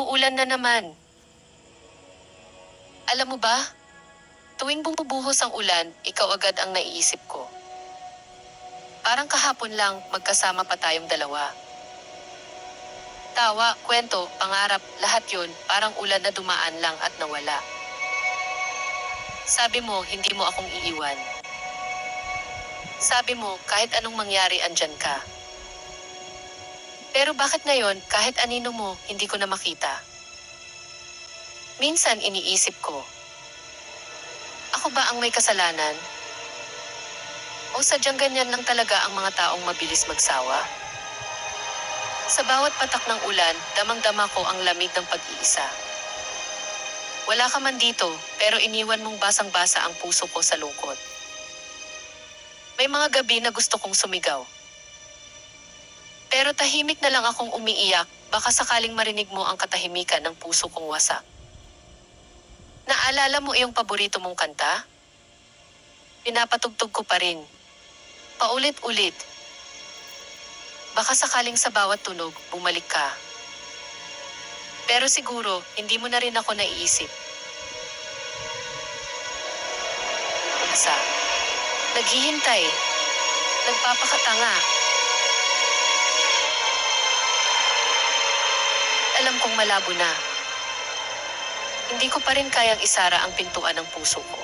umuulan na naman. Alam mo ba, tuwing bumubuhos ang ulan, ikaw agad ang naiisip ko. Parang kahapon lang, magkasama pa tayong dalawa. Tawa, kwento, pangarap, lahat yun, parang ulan na dumaan lang at nawala. Sabi mo, hindi mo akong iiwan. Sabi mo, kahit anong mangyari, andyan ka. Pero bakit ngayon, kahit anino mo, hindi ko na makita? Minsan iniisip ko, ako ba ang may kasalanan? O sadyang ganyan lang talaga ang mga taong mabilis magsawa? Sa bawat patak ng ulan, damang-dama ko ang lamig ng pag-iisa. Wala ka man dito, pero iniwan mong basang-basa ang puso ko sa lungkot. May mga gabi na gusto kong sumigaw. Pero tahimik na lang akong umiiyak, baka sakaling marinig mo ang katahimikan ng puso kong wasak. Naalala mo iyong paborito mong kanta? Pinapatugtog ko pa rin. Paulit-ulit. Baka sakaling sa bawat tunog, bumalik ka. Pero siguro, hindi mo na rin ako naiisip. Sa, naghihintay, nagpapakatanga. Alam kong malabo na. Hindi ko pa rin kayang isara ang pintuan ng puso ko.